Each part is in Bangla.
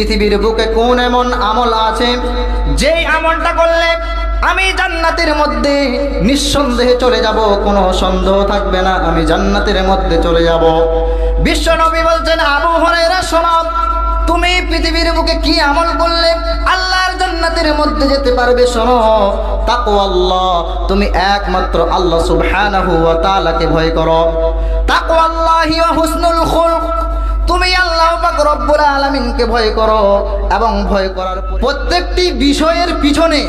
পৃথিবীর বুকে কোন এমন আমল আছে? যেই আমলটা করলে আমি জান্নাতের মধ্যে নিঃসন্দেহে চলে যাব, কোনো সন্দেহ থাকবে না, আমি জান্নাতের মধ্যে চলে যাব। বিশ্ব নবী বলছেন, আবু হরাইরা শোনাও তুমি পৃথিবীর বুকে কি আমল করলে আল্লাহর জান্নাতের মধ্যে যেতে পারবে? শোনো তাকো আল্লাহ তুমি একমাত্র আল্লাহ সুবহানাহু ওয়া তাআলাকে ভয় করো। তাকো আল্লাহি ওয়া হুসনুল খুলক তুমি আল্লাহ পাক রব্বুল আলামিনকে ভয় করো এবং ভয় করার পরে প্রত্যেকটি বিষয়ের পিছনে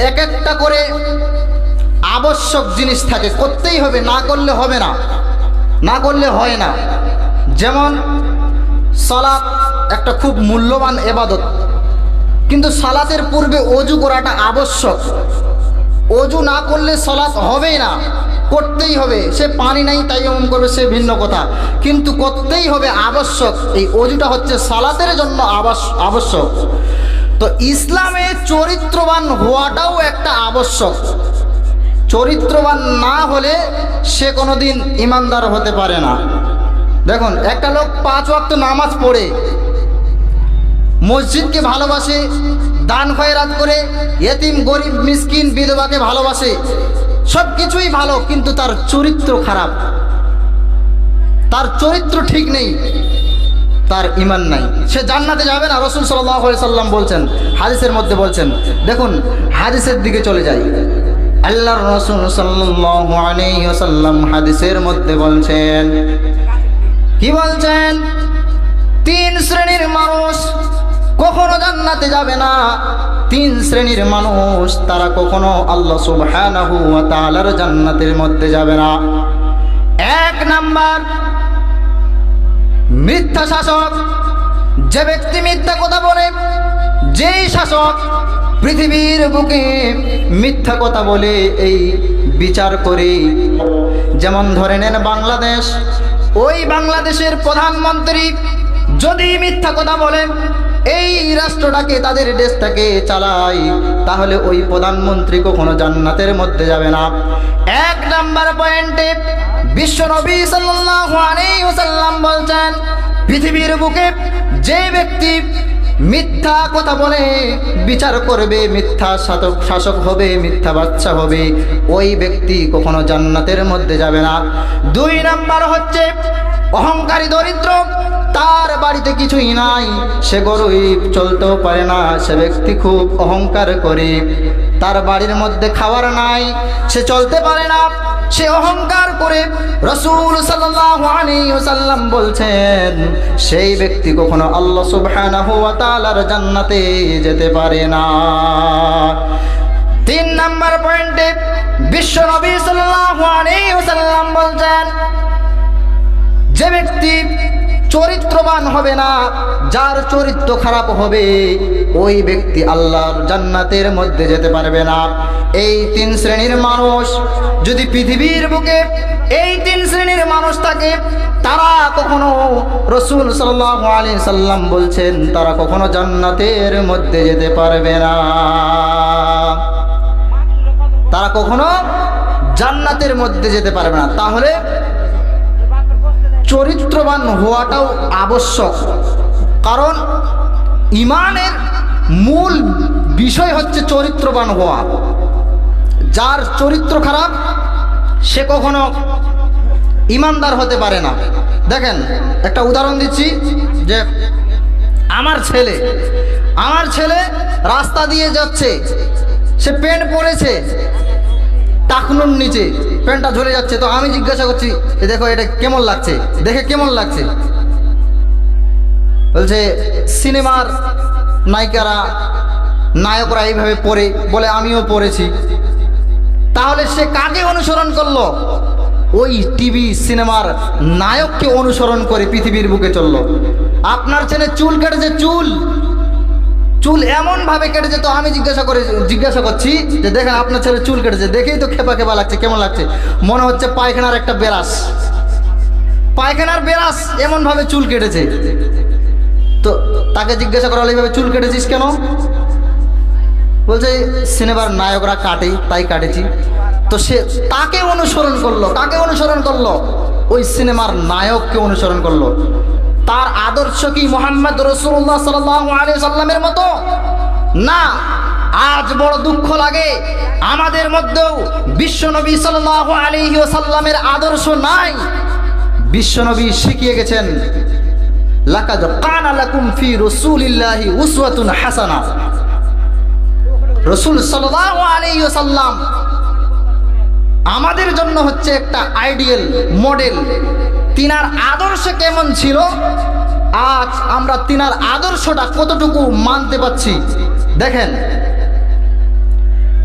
এক একটা করে আবশ্যক জিনিস থাকে। করতেই হবে, না করলে হবে না। না করলে হয় না। যেমন সালাত একটা খুব মূল্যবান এবাদত। কিন্তু সালাতের পূর্বে অজু করাটা আবশ্যক। অজু না করলে সলাৎ হবেই না। করতেই হবে। সে পানি নাই, তাই এমন করবে, সে ভিন্ন কথা। কিন্তু করতেই হবে আবশ্যক। এই অজুটা হচ্ছে সালাতের জন্য আবশ- আবশ্যক। তো ইসলামে চরিত্রবান হওয়াটাও একটা আবশ্যক। চরিত্রবান না হলে সে কোনোদিন ইমানদার হতে পারে না। দেখুন, একটা লোক পাঁচ ওয়াক্ত নামাজ পড়ে, মসজিদকে ভালোবাসে, দান খয়রাত করে, এতিম, গরিব, মিসকিন, বিধবাকে ভালোবাসে সব কিছুই ভালো, কিন্তু তার চরিত্র খারাপ। তার চরিত্র ঠিক নেই, তার ইমান নাই। সে জান্নাতে যাবে না, রসুল সাল্লাম বলছেন, হাদিসের মধ্যে বলছেন, দেখুন, হাদিসের দিকে চলে যাই। আল্লাহর রসুল সাল্লাম হাদিসের মধ্যে বলছেন, কি বলছেন? তিন শ্রেণির মানুষ কখনো জান্নাতে যাবে না। তিন শ্রেণির মানুষ, তারা কখনো আল্লাহ সুবহানাহু ওয়া তাআলার জান্নাতের মধ্যে যাবে না। এক নাম্বার, মিথ্যা শাসক। যে ব্যক্তি মিথ্যা কথা বলে, যেই শাসক পৃথিবীর বুকে মিথ্যা কথা বলে, এই বিচার করে। যেমন ধরে নেন বাংলাদেশ, ওই বাংলাদেশের প্রধানমন্ত্রী যদি মিথ্যা কথা বলে এই রাষ্ট্রটাকে, তাদের দেশটাকে চালায় তাহলে ওই প্রধানমন্ত্রী কখনো জান্নাতের মধ্যে যাবে না। এক নাম্বার পয়েন্টে, বিশ্ব নবী ওয়াসাল্লাম বলছেন, পৃথিবীর বুকে যে ব্যক্তি মিথ্যা কথা বলে, বিচার করবে, মিথ্যা শাসক শাসক হবে, মিথ্যা বাচ্চা হবে, ওই ব্যক্তি কখনো জান্নাতের মধ্যে যাবে না। দুই নাম্বার হচ্ছে অহংকারী দরিদ্র, তার বাড়িতে কিছুই নাই। সে গরিব, চলতেও পারে না। সে ব্যক্তি খুব অহংকার করে। তার বাড়ির মধ্যে খাবার নাই। সে চলতে পারে না। সে অহংকার করে। রসুল ওয়াসাল্লাম বলছেন, সেই ব্যক্তি কখনো আল্লাহ সুবহানাহু জান্নাতে যেতে পারে না। তিন নাম্বার পয়েন্টে বিশ্ব নবী ওয়াসাল্লাম বলছেন যে ব্যক্তি চরিত্রবান হবে না, যার চরিত্র খারাপ হবে, ওই ব্যক্তি আল্লাহর জান্নাতের মধ্যে যেতে পারবে না। এই তিন শ্রেণির মানুষ যদি পৃথিবীর বুকে এই তিন শ্রেণির মানুষ থাকে, তারা কখনো রসুল সাল্লাহ আলী সাল্লাম বলছেন, তারা কখনো জান্নাতের মধ্যে যেতে পারবে না। তারা কখনো জান্নাতের মধ্যে যেতে পারবে না। তাহলে চরিত্রবান হওয়াটাও আবশ্যক। কারণ ইমানের মূল বিষয় হচ্ছে চরিত্রবান হওয়া। যার চরিত্র খারাপ, সে কখনো ইমানদার হতে পারে না। দেখেন, একটা উদাহরণ দিচ্ছি যে আমার ছেলে আমার ছেলে রাস্তা দিয়ে যাচ্ছে, সে প্যান্ট পরেছে টাকনুর নিচে। প্যান্টটা ঝরে যাচ্ছে। তো আমি জিজ্ঞাসা করছি যে দেখো, এটা কেমন লাগছে? দেখে কেমন লাগছে? বলছে, সিনেমার নায়িকারা, নায়করা এইভাবে পড়ে বলে আমিও পড়েছি তাহলে সে কাকে অনুসরণ করল? ওই টিভি সিনেমার নায়ককে অনুসরণ করে পৃথিবীর বুকে চলল। আপনার ছেলে চুল কেটেছে, চুল! চুল এমন ভাবে কেটেছে, তো আমি জিজ্ঞাসা করে, জিজ্ঞাসা করছি যে দেখেন আপনার ছেলে চুল কেটেছে, দেখেই তো খেপা খেপা লাগছে, কেমন লাগছে? মনে হচ্ছে পায়খানার একটা বেরাস। পায়খানার বেরাস এমন ভাবে চুল কেটেছে। তো তাকে জিজ্ঞাসা করা হলো, এইভাবে চুল কেটেছিস কেন? বলছে, সিনেমার নায়করা কাটে তাই কাটেছি। তো সে তাকে অনুসরণ করল, কাকে অনুসরণ করল? ওই সিনেমার নায়ককে অনুসরণ করল। তার আদর্শ কি মোহাম্মদ রসুল্লাহ সাল্লাহ সাল্লামের মতো? না। আজ বড় দুঃখ লাগে। আমাদের মধ্যেও বিশ্বনবী সাল্লাহ আলহি সাল্লামের আদর্শ নাই। বিশ্বনবী শিখিয়ে গেছেন রাসূল আমাদের জন্য হচ্ছে একটা আইডিয়াল মডেল। তিনার আদর্শ কেমন ছিল? আজ আমরা তিনার আদর্শটা কতটুকু মানতে পাচ্ছি দেখেন।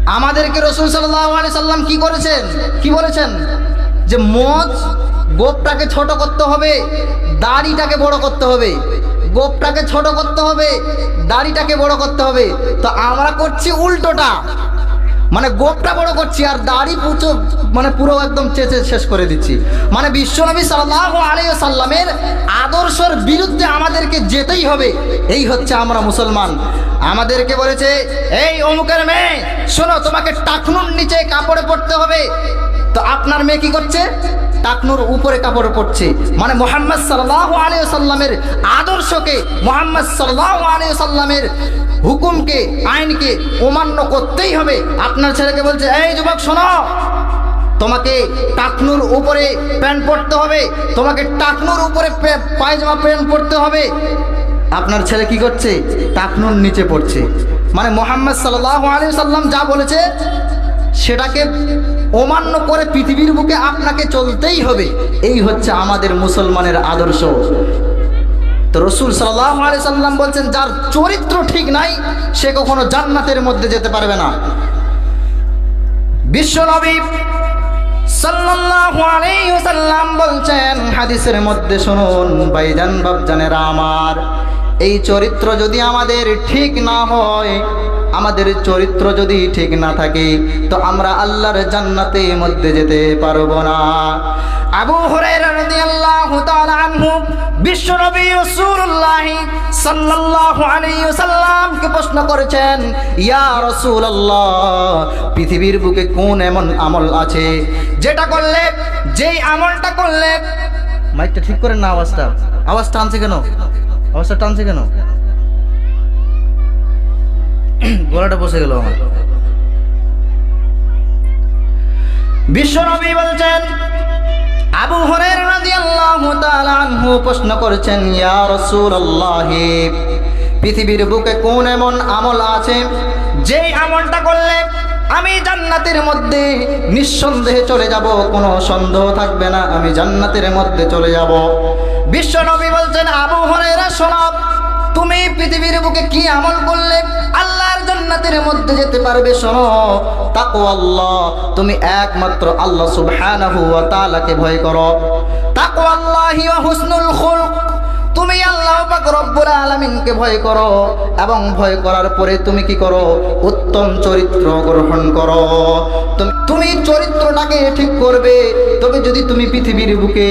আমাদেরকে রসুল সাল্লাহ আলি সাল্লাম কি করেছেন? কি বলেছেন? যে মদ গোপটাকে ছোট করতে হবে, দাড়িটাকে বড় করতে হবে। গোপটাকে ছোট করতে হবে, দাড়িটাকে বড় করতে হবে। তো আমরা করছি উল্টোটা। মানে গোপটা বড় করছি আর দাড়ি পুচো মানে পুরো একদম চেঁচে শেষ করে দিচ্ছি। মানে বিশ্বনবী সাল্লাহ সাল্লামের আদর্শের বিরুদ্ধে আমাদেরকে যেতেই হবে, এই হচ্ছে আমরা মুসলমান। আমাদেরকে বলেছে, এই অমুকের মেয়ে, শোনো, তোমাকে টাকনুর নিচে কাপড়ে পড়তে হবে। তো আপনার মেয়ে কি করছে? টাকনুর উপরে কাপড় পড়ছে মানে মোহাম্মদ সাল্লাহ আলী সাল্লামের আদর্শকে, মোহাম্মদ সাল্লাহ আলী সাল্লামের হুকুমকে, আইনকে অমান্য করতেই হবে। আপনার ছেলেকে বলছে, এই যুবক, শোনো। তোমাকে টাকনুর উপরে প্যান্ট পরতে হবে। তোমাকে টাকনুর উপরে পায়জামা প্যান্ট পরতে হবে। আপনার ছেলে কি করছে? টাকনুর নিচে পড়ছে। মানে মোহাম্মদ সাল্লাহ আলী সাল্লাম যা বলেছে সেটাকে অমান্য করে পৃথিবীর বুকে আপনাকে চলতেই হবে। এই হচ্ছে আমাদের মুসলমানের আদর্শ। তো রসুল সাল্লাহ সাল্লাম বলছেন, যার চরিত্র ঠিক নাই, সে কখনো জান্নাতের মধ্যে যেতে পারবে না। বিশ্বনবী ওয়াসাল্লাম বলছেন, হাদিসের মধ্যে শুনুন, ভাইজান, বাপজানেরা আমার, এই চরিত্র যদি আমাদের ঠিক না হয় আমাদের চরিত্র যদি ঠিক না থাকে, তো আমরা আল্লাহর জান্নাতে মধ্যে যেতে পারব না। আবু হুরায়রা রাদিয়াল্লাহু তাআলা আনহু বিশ্বনবী রাসূলুল্লাহ সাল্লাল্লাহু আলাইহি ওয়াসাল্লামকে প্রশ্ন করেছেন, ইয়া রাসূলুল্লাহ, পৃথিবীর বুকে কোন এমন আমল আছে যেটা করলে, যেই আমলটা করলে মাইকটা ঠিক করেন না আওয়াজটা। আওয়াজ টানছে কেন? আওয়াজটা টানছে কেন? গলাটা বসে গেল আমার। বিশ্বনবী বলছেন, আবু হরের রাদিয়াল্লাহু তাআলা আনহু প্রশ্ন করেছেন, ইয়া রাসূলুল্লাহ, পৃথিবীর বুকে কোন এমন আমল আছে, যেই আমলটা করলে আমি জান্নাতের মধ্যে নিঃসন্দেহে চলে যাব, কোনো সন্দেহ থাকবে না, আমি জান্নাতের মধ্যে চলে যাব। বিশ্ব নবী বলছেন, আবু হরেরা শোনাব তুমি পৃথিবীর বুকে কি আমল করলে আল্লাহর জান্নাতের মধ্যে যেতে পারবে, শোনো। তাকো আল্লাহ তুমি একমাত্র আল্লাহ সুবহানাহু ওয়া তাআলাকে ভয় করো। তাকো আল্লাহি ওয়া হুসনুল খুলক, তুমি আল্লাহ পাক রব্বুল আলামিনকে ভয় করো এবং ভয় করার পরে তুমি কি করো? উত্তম চরিত্র গ্রহণ করো। তুমি- তুমি চরিত্রটাকে ঠিক করবে, তবে যদি তুমি পৃথিবীর বুকে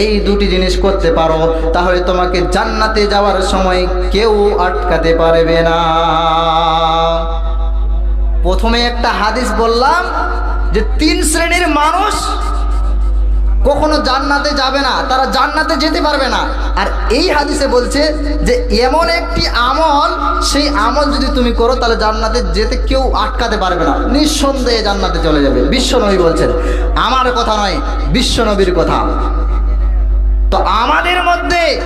এই দুটি জিনিস করতে পারো, তাহলে তোমাকে জান্নাতে যাওয়ার সময় কেউ আটকাতে পারবে না। প্রথমে একটা হাদিস বললাম যে তিন শ্রেণির মানুষ কখনো জান্নাতে যাবে না, তারা জান্নাতে যেতে পারবে না। আর এই হাদিসে বলছে যে, এমন একটি আমল, সেই আমল যদি তুমি করো, তাহলে জান্নাতে যেতে কেউ আটকাতে পারবে না। নিঃসন্দেহে জান্নাতে চলে যাবে। বিশ্বনবী বলছেন, আমার কথা নয় বিশ্বনবীর কথা। তো আমাদের মধ্যে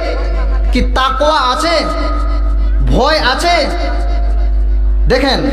কি তাকোয়া আছে? ভয় আছে? দেখেন